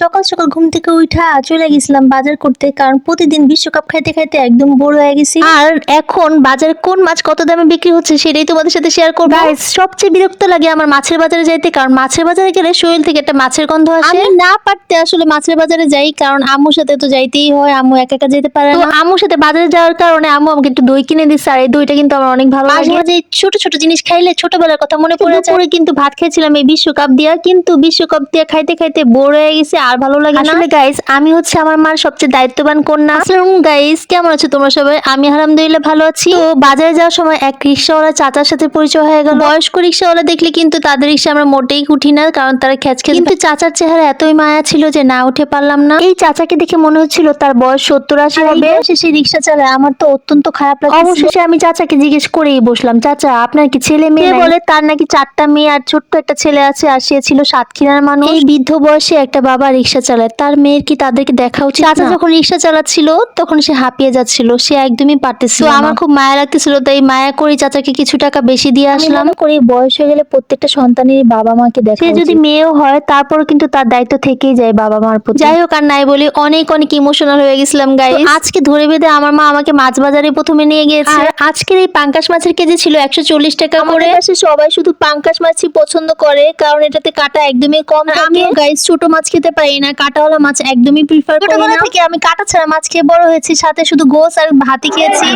সকাল সকাল ঘুম থেকে উঠা চলে গেছিলাম বাজার করতে কারণ প্রতিদিন বিশ্বকাপ খাইতে খাইতে একদম বোর হয়ে গেছি। আর এখন বাজারে কোন মাছ কত দামে বিক্রি হচ্ছে সেটাই তোমাদের সাথে শেয়ার করব। সবচেয়ে বিরক্ত লাগে আমার মাছের বাজারে যাইতে কারণ মাছের বাজারে গেলে শরীর থেকে একটা মাছের গন্ধ আসে। আমি না পারতে আসলে মাছের বাজারে যাই কারণ আম্মুর সাথে তো যাইতেই হয় আম্মু একা একা যেতে পারে না। আম্মুর সাথে বাজারে যাওয়ার কারণে আম্মু আমাকে একটু দই কিনে দিচ্ছে আর এই দইটা কিন্তু আমার অনেক ভালো লাগে। মাঝে ছোট ছোট জিনিস খাইলে ছোটবেলার কথা মনে পড়ে যায়। পরে কিন্তু ভাত খেয়েছিলাম এই বিশ্বকাপ দিয়া কিন্তু বিশ্বকাপ দিয়া খাইতে খাইতে বোর হয়ে গেছে আর ভালো লাগে না। আসলে গাইস আমি হচ্ছে আমার মার সবচেয়ে দায়িত্ববান কন্যা। আসসালামু গাইস কেমন আছো তোমরা সবাই? আমি আলহামদুলিল্লাহ ভালো আছি। তো বাজারে যাওয়ার সময় এক রিক্সাওয়ালা চাচার সাথে পরিচয় হয়ে গেল। বয়স্ক রিক্সাওয়ালা দেখলে কিন্তু তাদের রিক্সা আমরা মোটেই উঠি না কারণ তারা খ্যাচ কিন্তু চাচার চেহারা এতই মায়া ছিল যে না উঠে পারলাম না। এই চাচাকে দেখে মনে হচ্ছিল তার বয়স সত্তর আশি হবে। সে রিক্সা চালায় আমার তো অত্যন্ত খারাপ লাগে অবশেষে আমি চাচাকে জিজ্ঞেস করেই বসলাম চাচা আপনার কি ছেলে মেয়ে বলে তার নাকি চারটা মেয়ে আর ছোট্ট একটা ছেলে আছে আর সে ছিল সাতক্ষীরার মানুষ। এই বৃদ্ধ বয়সে একটা বাবা রিক্সা চালায় তার মেয়ের কি তাদেরকে দেখা উচিত চাচা যখন রিক্সা চালাচ্ছিল তখন সে হাঁপিয়ে যাচ্ছিল সে একদমই পারতেছিল। আমার খুব মায়া লাগতেছিল তাই মায়া করে চাচাকে কিছু টাকা বেশি দিয়ে আসলাম। করি বয়স হয়ে গেলে প্রত্যেকটা সন্তানের বাবা মাকে দেখা সে যদি মেয়েও হয় তারপরও কিন্তু তার দায়িত্ব থেকেই যায় বাবা মার প্রতি। যাই হোক আর নাই বলি অনেক অনেক ইমোশনাল হয়ে গেছিলাম গাই আজকে ধরে বেঁধে আমার মা আমাকে মাছ বাজারে প্রথমে নিয়ে গিয়েছে। আর আজকের এই পাঙ্কাশ মাছের কেজি ছিল একশো চল্লিশ টাকা করে। সবাই শুধু পাঙ্কাশ মাছই পছন্দ করে কারণ এটাতে কাটা একদমই কম আমি গাইস ছোট মাছ খেতে পারি না কাটাওয়ালা মাছ একদমই প্রিফার করি না। থেকে আমি কাটা ছাড়া মাছ খেয়ে বড় হয়েছি সাথে শুধু গোস আর ভাতি খেয়েছি।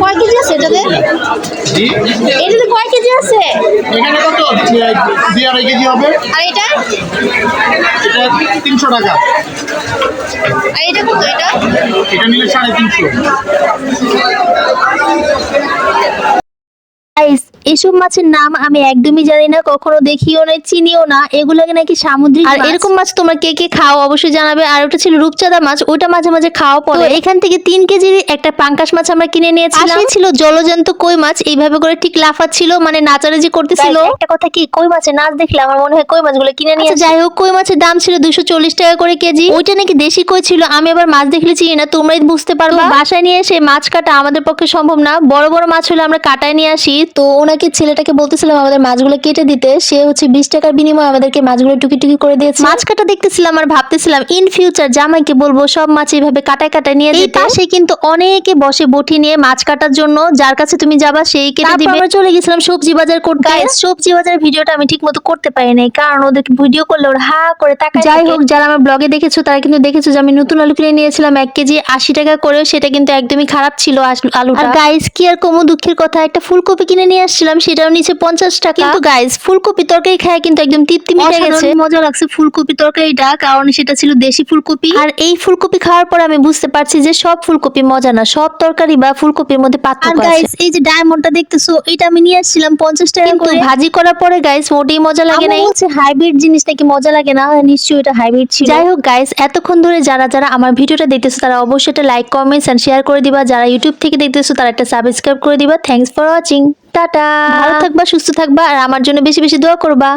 কয় কেজি আছে এটাতে? জি। এটাতে কয় কেজি আছে? এখানে কত? কেজি হবে। আর এটা? এটা তিনশো টাকা। আর এটা কত এটা? এটা নিলে সাড়ে তিনশো। গাইস এসব মাছের নাম আমি একদমই জানি না কখনো দেখিও না চিনিও না। এগুলোকে নাকি সামুদ্রিক আর এরকম মাছ তোমরা কে কে খাও অবশ্যই জানাবে। আর ওটা ছিল রূপচাঁদা মাছ ওটা মাঝে মাঝে খাওয়া পড়ে। এখান থেকে তিন কেজির একটা পাঙ্কাশ মাছ আমরা কিনে নিয়েছিলাম। ছিল জলজন্ত কই মাছ এইভাবে করে ঠিক লাফাচ্ছিল মানে নাচানাচি করতেছিল। একটা কথা কি কই মাছের নাচ দেখলে আমার মনে হয় কই মাছগুলো কিনে নিয়ে যাই হোক কই মাছের দাম ছিল দুশো চল্লিশ টাকা করে কেজি। ওইটা নাকি দেশি কই ছিল আমি আবার মাছ দেখলে চিনি না তোমরাই বুঝতে পারবে। বাসায় নিয়ে এসে মাছ কাটা আমাদের পক্ষে সম্ভব না। বড় বড় মাছ হলে আমরা কাটায় নিয়ে আসি। তো ওনাকে ছেলেটাকে বলতেছিলাম আমাদের মাছগুলো কেটে দিতে। সে হচ্ছে বিশ টাকার বিনিময়ে আমাদেরকে মাছগুলো টুকি টুকি করে দিয়েছে। মাছ কাটা দেখতেছিলাম আর ভাবতেছিলাম ইন ফিউচার জামাইকে বলব সব মাছ এইভাবে কাটায় কাটায় নিয়ে যেতে। পাশে কিন্তু অনেকে বসে বটি নিয়ে মাছ কাটার জন্য যার কাছে তুমি যাবা সেই কেটে দিবে। আমরা চলে গেছিলাম সবজি বাজার করতে সবজি বাজার ভিডিওটা আমি ঠিক মতো করতে পারি নাই কারণ ওদেরকে ভিডিও করলে ওরা হা করে তাকায় যাই হোক যারা আমার ব্লগে দেখেছ তারা কিন্তু দেখেছ যে আমি নতুন আলু কিনে নিয়েছিলাম এক কেজি আশি টাকা করেও সেটা কিন্তু একদমই খারাপ ছিল আলুটা আর গাইস কি আর কমো দুঃখের কথা একটা ফুলকপি কিনে নিয়ে আসছিলাম সেটাও নিচে পঞ্চাশ টাকা। কিন্তু গাইস ফুলকপি তরকারি খায় কিন্তু একদম তৃপ্তি মিটে গেছে। মজা লাগছে ফুলকপি তরকারিটা কারণ সেটা ছিল দেশি ফুলকপি। আর এই ফুলকপি খাওয়ার পর আমি বুঝতে পারছি যে সব ফুলকপি মজা না সব তরকারি বা ফুলকপির মধ্যে পার্থক্য আছে। গাইস এই যে ডায়মন্ডটা দেখতেছো এটা আমি নিয়ে আসছিলাম পঞ্চাশ টাকা কিন্তু ভাজি করার পরে গাইস মোটেই মজা লাগে না হচ্ছে হাইব্রিড জিনিস নাকি মজা লাগে না নিশ্চয়ই এটা হাইব্রিড ছিল। যাই হোক গাইস এতক্ষণ ধরে যারা যারা আমার ভিডিওটা দেখতেছো তারা অবশ্যই একটা লাইক কমেন্টস এন্ড শেয়ার করে দিবা। যারা ইউটিউব থেকে দেখতেছো তারা একটা সাবস্ক্রাইব করে দিবা। Thanks for watching tata. ভালো থাকবা সুস্থ থাকবা আর আমার জন্য বেশি বেশি দোয়া করবা।